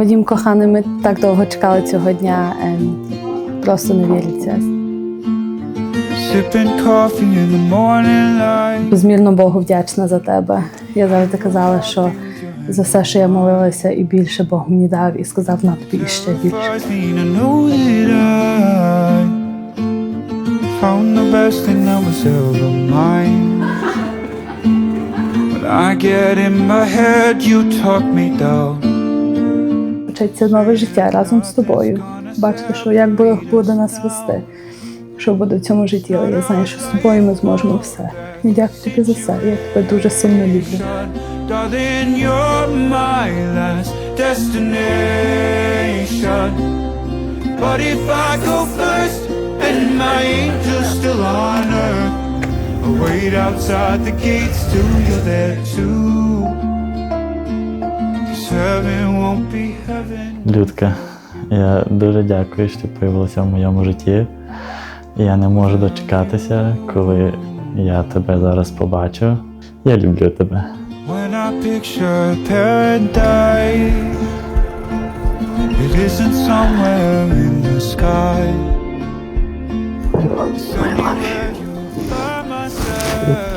Вадім коханий, ми так довго чекали цього дня. Просто не віриться. Безмірно Богу вдячна за тебе. Я завжди казала, що за все, що я молилася, і більше Бог мені дав і сказав на тобі ще більше. Found the best thing that was ever mine. When I get in my head, you talk me down. Початься нове життя разом з тобою. Бачити, що як Бог буде нас вести, що буде в цьому житті. Але я знаю, що з тобою ми зможемо все. І дякую тобі за все. Я тебе дуже сильно люблю. But if I go first and my angel's still on earth, I'll wait outside the gates till you're there too. Людка, я дуже дякую, що ти появилася в моєму житті. Я не можу дочекатися, коли я тебе зараз побачу. Я люблю тебе. When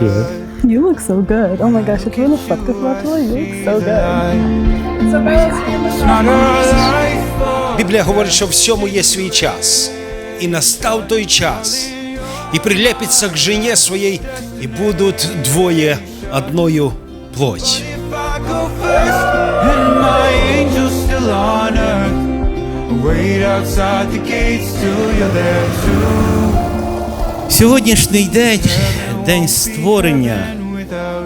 I You look so good. Oh my gosh, я твою фотках бачила. You look so good. Біблія говорить, що всьому є свій час. І настав той час. І прилепиться к жене своїй, і будуть двоє одною плоть. Сьогоднішній день день створення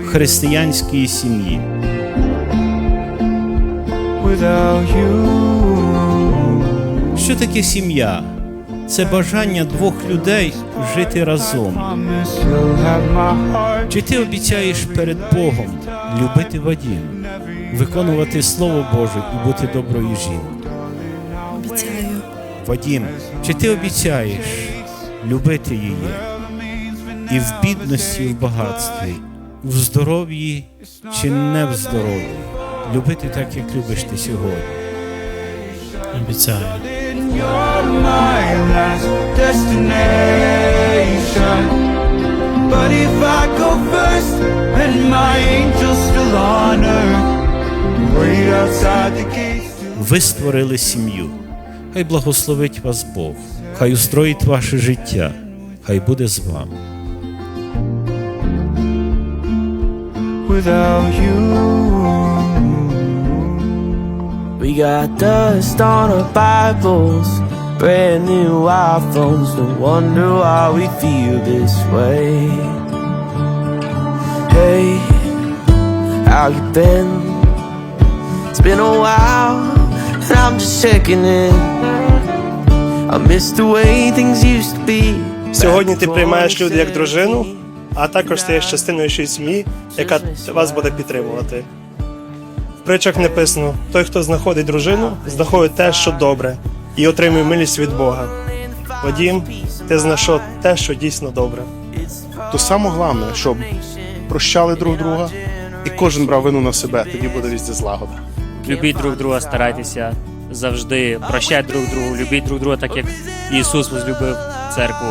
християнської сім'ї. Що таке сім'я? Це бажання двох людей жити разом. Чи ти обіцяєш перед Богом любити Вадім, виконувати Слово Боже і бути доброю жінкою? Обіцяю. Вадім, чи ти обіцяєш любити її і в бідності, і в багатстві, в здоров'ї чи не в здоров'ї? Любити так, як любиш ти сьогодні. Обіцяю. You're my last destination. But if I go first and my angel's still on earth, wait outside the gates. Ви створили сім'ю. Хай благословить вас Бог, хай устроїть ваше життя, хай буде з вами. Without you, We got dust on our Bibles, brand new iPhones. No wonder why we feel this way. Hey, how you been? It's been a while, and I'm just checking in. I miss the way things used to be. Сьогодні ти приймаєш люди як дружину, а також стаєш частиною й сім'ї, яка вас буде підтримувати. В притчах написано: той, хто знаходить дружину, знаходить те, що добре, і отримує милість від Бога. Вадім, ти знайшов те, що дійсно добре. То саме головне, щоб прощали друг друга, і кожен брав вину на себе, тоді буде візде злагода. Любіть друг друга, старайтеся завжди прощайте друг другу, любіть друг друга, так як Ісус возлюбив церкву.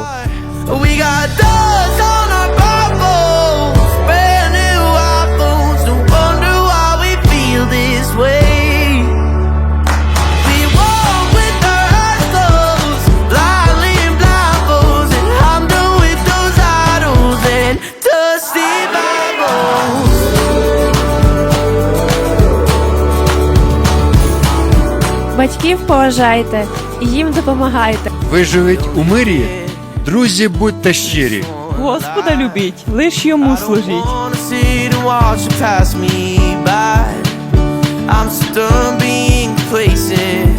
Батьків поважайте, і їм допомагайте. Виживіть у мирі, друзі, будьте щирі. Господа любіть, лиш йому служіть. I'm still being complacent.